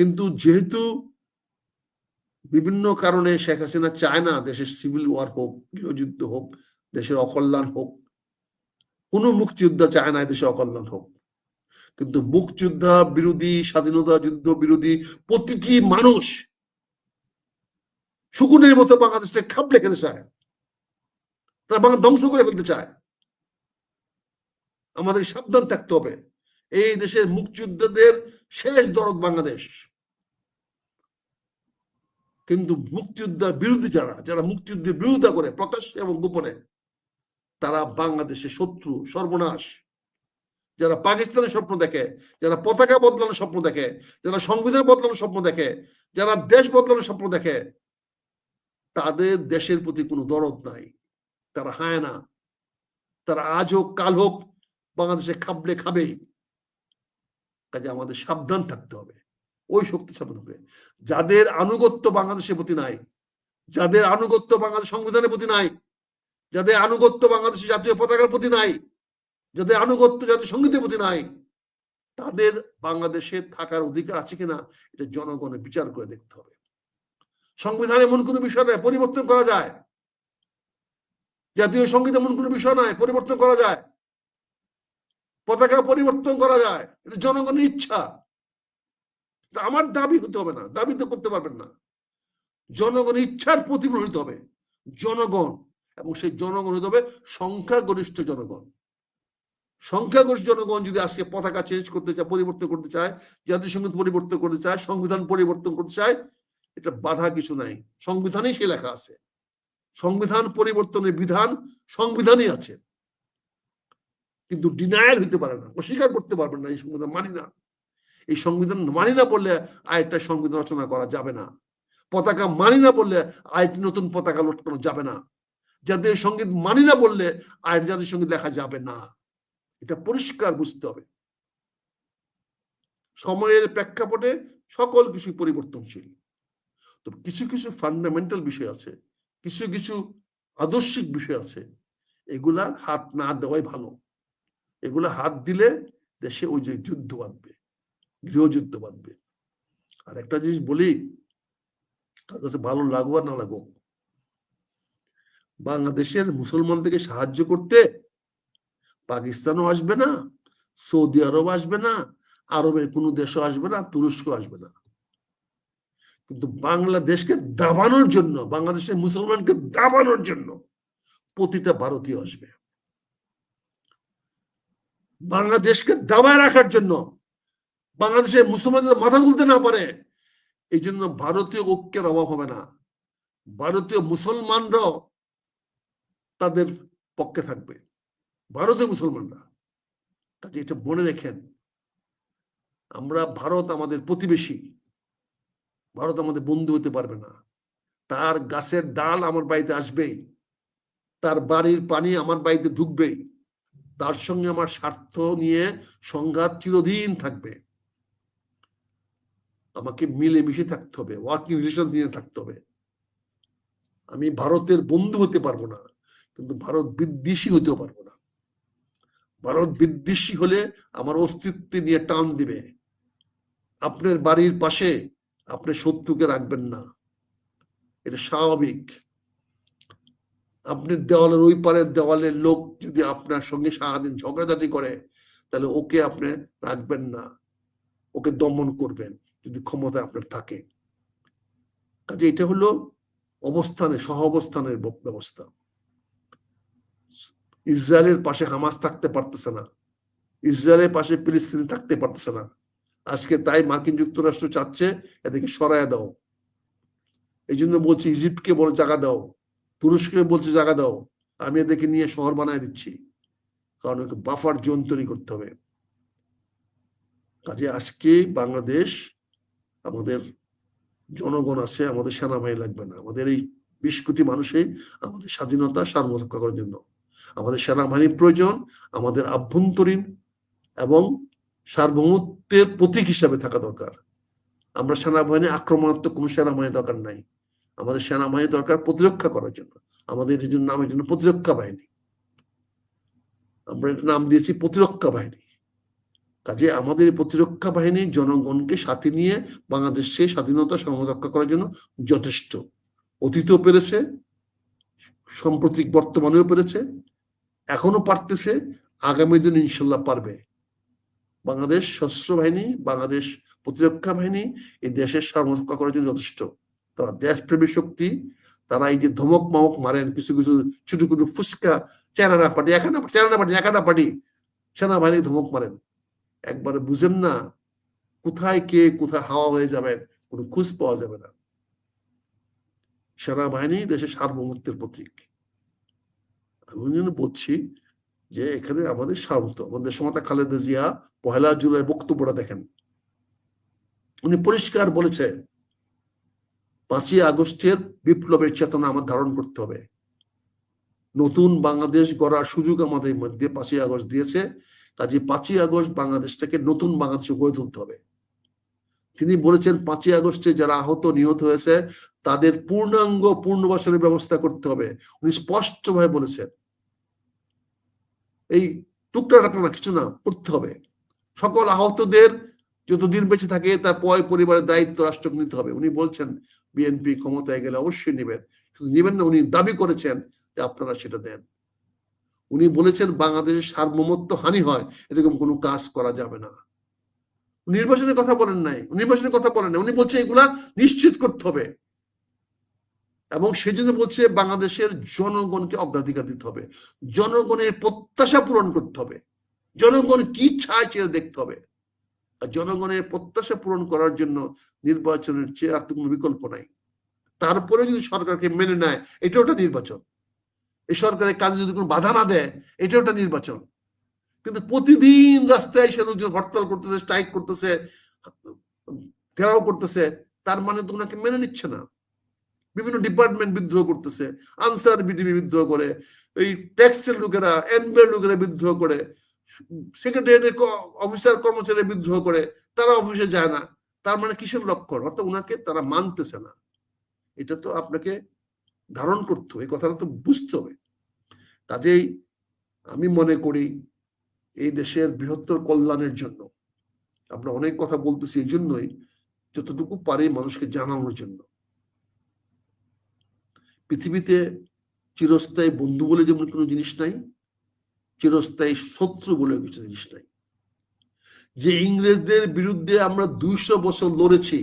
কিন্তু যেহেতু বিভিন্ন কারণে শেখ হাসিনা চায় না দেশের সিভিল ওয়ার হোক, গৃহযুদ্ধ হোক, দেশের অকল্যাণ হোক, কোন মুক্তিযোদ্ধা চায় না দেশে অকল্যাণ হোক। কিন্তু মুক্তিযোদ্ধা বিরোধী, স্বাধীনতা যুদ্ধ বিরোধী প্রতিটি মানুষ শুকুনের মতো বাংলাদেশে খাপলে খেতে চায়। তারা বাংলা ধ্বংস করে ফেলতে চায়। আমাদের সাবধান থাকতে হবে। এই দেশের মুক্তিযোদ্ধাদের শেষ দরদ বাংলাদেশ। কিন্তু মুক্তিযোদ্ধা বিরোধী যারা যারা মুক্তিযুদ্ধের বিরোধিতা করে, প্রকাশ্যে এবং গোপনে, তারা বাংলাদেশের শত্রু, সর্বনাশ। যারা পাকিস্তানের স্বপ্ন দেখে, যারা পতাকা বদলানোর স্বপ্ন দেখে, যারা সংবিধান বদলানোর স্বপ্ন দেখে, যারা দেশ বদলানোর স্বপ্ন দেখে, তাদের দেশের প্রতি কোনো দরদ নাই। তারা হায় না। তারা আজ হোক কাল হোক, বাংলাদেশে খাবলে খাবেই। কাজে আমাদের সাবধান থাকতে হবে। ওই শক্তি সাবধান হবে। যাদের আনুগত্য বাংলাদেশের প্রতি নাই, যাদের আনুগত্য বাংলাদেশ সংবিধানের প্রতি নাই, যাদের আনুগত্য বাংলাদেশের জাতীয় পতাকার প্রতি নাই, যাদের আনুগত্য জাতীয় সঙ্গীতের প্রতি নাই, তাদের বাংলাদেশে থাকার অধিকার আছে কিনা, এটা জনগণের বিচার করে দেখতে হবে। সংবিধানে এমন কোনো বিষয় নয় পরিবর্তন করা যায়। জাতীয় সংগীত এমন কোনো বিষয় নয় পরিবর্তন করা যায়। পতাকা পরিবর্তন করা যায়, এটা জনগণের ইচ্ছা। আমার দাবি হতে হবে না, দাবি তো করতে পারবেন না। জনগণের ইচ্ছার প্রতিফলিত হবে, জনগণ, এবং সেই জনগণ হতে হবে সংখ্যাগরিষ্ঠ জনগণ। সংখ্যাগরিষ্ঠ জনগণ যদি আজকে পতাকা চেঞ্জ করতে চায়, পরিবর্তন করতে চায় সংগীত পরিবর্তন করতে চায়, সংবিধান পরিবর্তন করতে চায়, এটা বাধা কিছু নাই। সংবিধানেই সে লেখা আছে। সংবিধান পরিবর্তনের বিধান সংবিধানই আছে। কিন্তু ডিনায়াল হইতে পারে না, অস্বীকার করতে পারবেন না, এই সংবিধান মানি না। এই সংবিধান মানি না বললে আরেকটা সংবিধান রচনা করা যাবে না। পতাকা মানি না বললে আরেকটি নতুন পতাকা লটকানো যাবে না। জাতীয় সংগীত মানি না বললে আরেকটি জাতীয় সংগীত লেখা যাবে না। এটা পরিষ্কার বুঝতে হবে। সময়ের প্রেক্ষাপটে সকল কিছু পরিবর্তনশীল। তো কিছু কিছু ফান্ডামেন্টাল বিষয় আছে, কিছু কিছু আদর্শিক বিষয় আছে, এগুলার হাত না দেওয়াই ভালো। এগুলা হাত দিলে দেশে ওই যে যুদ্ধ বাঁধবে। গৃহযুদ্ধ বাঁধবে। আর একটা জিনিস বলি তার কাছে ভালো লাগুক আর না লাগুক, বাংলাদেশের মুসলমানদেরকে সাহায্য করতে পাকিস্তানও আসবে না, সৌদি আরব আসবে না, আরবের কোন দেশও আসবে না তুরস্ক আসবে না। কিন্তু বাংলাদেশকে দাবানোর জন্য, বাংলাদেশের মুসলমানকে দাবানোর জন্য প্রতিটা ভারতীয় আসবে। বাংলাদেশকে দাবায় রাখার জন্য বাংলাদেশের মুসলমানদের মাথা তুলতে না পারে এই জন্য ভারতীয় ঐক্যের অভাব হবে না। ভারতীয় মুসলমানরাও তাদের পক্ষে থাকবে, ভারতীয় মুসলমানরা। কাজে এটা মনে রেখেন, আমরা ভারত আমাদের প্রতিবেশী, ভারত আমাদের বন্ধু হতে পারবে না। তার গাছের ডাল আমার বাড়িতে আসবেই তার বাড়ির পানি আমার বাড়িতে ঢুকবেই তার সঙ্গে আমার স্বার্থ নিয়ে সংঘাত চিরদিন থাকবে। আমাকে মিলে মিশে থাকতে হবে ওয়ার্কিং রিলেশন নিয়ে থাকতে হবে। আমি ভারতের বন্ধু হতে পারব না, কিন্তু ভারত বিদ্বেষী হতেও পারব না। ভারত বিদ্বেষী হলে আমার অস্তিত্ব নিয়ে টান দিবে। আপনার বাড়ির পাশে আপনি শত্রুকে রাখবেন না। এটা স্বাভাবিক। আপনি দেওয়ালের ওই পারের দেওয়ালের লোক যদি আপনার সঙ্গে সারাদিন ঝগড়াঝাটি করে, তাহলে ওকে আপনি রাখবেন না। ওকে দমন করবেন। যদি ক্ষমতা আপনার থাকে। কাজে এটা হলো অবস্থানে সহ অবস্থানের ব্যবস্থা। ইসরায়েলের পাশে হামাস থাকতে পারতেছে না। ইসরায়েলের পাশে ফিলিস্তিনি থাকতে পারতেছে না। আজকে তাই মার্কিন যুক্তরাষ্ট্র চাচ্ছে এদেরকে সরায় দাও। এই জন্য বলছি, ইজিপ্টকে বলে জায়গা দাও। তুরস্ককে বলছে জায়গা দাও। আমি এদেরকে নিয়ে শহর বানায় দিচ্ছি। কারণ ওকে বাফার জোন তৈরি করতে হবে। কাজে আজকে বাংলাদেশ আমাদের জনগণ আছে, আমাদের সেনাবাহিনী লাগবে না। আমাদের এই বিশ কোটি মানুষই আমাদের স্বাধীনতা সার্বরক্ষা করার জন্য। আমাদের সেনাবাহিনীর প্রয়োজন, আমাদের আভ্যন্তরীণ এবং সার্বভৌমত্বের প্রতীক হিসাবে থাকা দরকার। আমরা সেনাবাহিনী আক্রমণাত্মক কোনো সেনাবাহিনী দরকার নাই। আমাদের সেনাবাহিনী দরকার প্রতিরক্ষা করার জন্য। আমাদের এই জন্য নামের জন্য প্রতিরক্ষা বাহিনী। আমরা এটা নাম দিয়েছি প্রতিরক্ষা বাহিনী। কাজে আমাদের প্রতিরক্ষা বাহিনী জনগণকে সাথে নিয়ে বাংলাদেশে স্বাধীনতা সর্বরক্ষা করার জন্য যথেষ্ট। অতীতও পেরেছে, সাম্প্রতিক বর্তমানেও পেরেছে, এখনও পারতেছে, আগামী দিন ইনশাল্লাহ পারবে। বাংলাদেশ সশস্ত্র বাহিনী, বাংলাদেশ প্রতিরক্ষা বাহিনী এই দেশের সার্বরক্ষা করার জন্য যথেষ্ট। তারা দেশপ্রেমী শক্তি, তারা এই যে ধমক মামক মারেন, কিছু কিছু ছোট ছোট ফুসকা চেরানা পার্টি একানা পার্টি একানা পার্টি সেনাবাহিনী ধমক মারেন। একবারে বুঝেন না, কোথায় কে, কোথায় হাওয়া হয়ে যাবেন, কোনো খোঁজ পাওয়া যাবে না। সেনাবাহিনী দেশের সার্বভৌমত্বের প্রতীক। আমি জন্য বলছি যে এখানে আমাদের সার্বত আমাদের সমাতা খালেদা জিয়া পহেলা জুলাই বক্তব্যটা দেখেন। উনি পরিষ্কার বলেছে, পাঁচই আগস্টের বিপ্লবের চেতনা আমার ধারণ করতে হবে। নতুন বাংলাদেশ গড়ার সুযোগ আমাদের মধ্যে পাঁচই আগস্ট দিয়েছে। কাজে পাঁচই আগস্ট বাংলাদেশটাকে নতুন বাংলাদেশে গড়ে তুলতে হবে। তিনি বলেছেন, পাঁচই আগস্টে যারা আহত, নিহত হয়েছে, তাদের পূর্ণাঙ্গ পূর্ণবাসনের ব্যবস্থা করতে হবে। উনি স্পষ্টভাবে বলেছেন। এই টুকরা টাকরা কিছু না, করতে হবে। সকল আহতদের যতদিন বেঁচে থাকে, তার পয়, পরিবারের দায়িত্ব রাষ্ট্রকে নিতে হবে। উনি বলছেন, বিএনপি ক্ষমতায় গেলে অবশ্যই নেবেন। শুধু নেবেন না, উনি দাবি করেছেন যে আপনারা সেটা দেন। উনি বলেছেন বাংলাদেশের সার্বভৌমত্ব হানি হয়, এরকম কোনো কাজ করা যাবে না। নির্বাচনের কথা বলেন নাই নির্বাচনের কথা বলেন নাই, উনি বলছে এগুলা নিশ্চিত করতে হবে। এবং সেজন্য বলছে বাংলাদেশের জনগণকে অগ্রাধিকার দিতে হবে, জনগণের প্রত্যাশা পূরণ করতে হবে। জনগণ কি চায় সেটা দেখতে হবে। আর জনগণের প্রত্যাশা পূরণ করার জন্য নির্বাচনের চেয়ে আর তো কোনো বিকল্প নাই। তারপরে যদি সরকারকে মেনে নেয় এটা ওটা নির্বাচন। এই সরকারের কাজে যদি কোনো বাধা না দেয় এটা ওটা নির্বাচন। কিন্তু প্রতিদিন রাস্তায় এসে লোকজন হরতাল করতেছে স্ট্রাইক করতেছে, ঘেরাও করতেছে, তার মানে তো ওনাকে মেনে নিচ্ছে না। বিভিন্ন ডিপার্টমেন্ট বিদ্রোহ করতেছে, আনসার বিডিবি বিদ্রোহ করে, এই ট্যাক্সের লোকেরা, এনবিআর লোকেরা বিদ্রোহ করে সেক্রেটারি অফিসার কর্মচারী বিদ্রোহ করে, তারা অফিসে যায় না। তার মানে কিসের লক্ষণ অর্থাৎ ওনাকে তারা মানতেছে না। এটা তো আপনাকে ধারণ করতে হবে কথাটা তো বুঝতে হবে। কাজেই আমি মনে করি এই দেশের বৃহত্তর কল্যাণের জন্য, আমরা অনেক কথা বলতেছি এই জন্যই, যতটুকু পারি মানুষকে জানানোর জন্য। পৃথিবীতে চিরস্থায়ী বন্ধু বলে যেমন কোনো জিনিস নাই, চিরস্থায়ী শত্রু বলে কিছু জিনিস নাই। যে ইংরেজদের বিরুদ্ধে আমরা দুইশো বছর লড়েছি,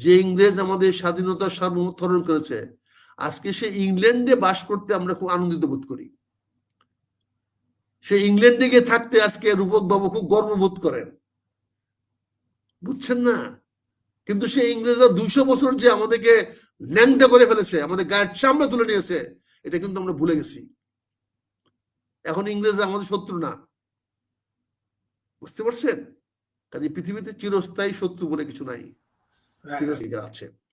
যে ইংরেজ আমাদের স্বাধীনতা সার্বভৌমত্বরণ করেছে আজকে সে ইংল্যান্ডে বাস করতে আমরা খুব আনন্দিত বোধ করি। সে ইংল্যান্ডে গিয়ে থাকতে আজকে রূপক বাবু খুব গর্ববোধ করেন। বুঝছেন না? কিন্তু সে ইংরেজরা দুইশো বছর যে আমাদেরকে ন্যাংটা করে ফেলেছে আমাদের গায়ের চামড়া তুলে নিয়েছে এটা কিন্তু আমরা ভুলে গেছি। এখন ইংরেজ আমাদের শত্রু না। বুঝতে পারছেন? কাজে পৃথিবীতে চিরস্থায়ী শত্রু বলে কিছু নাই। আছে।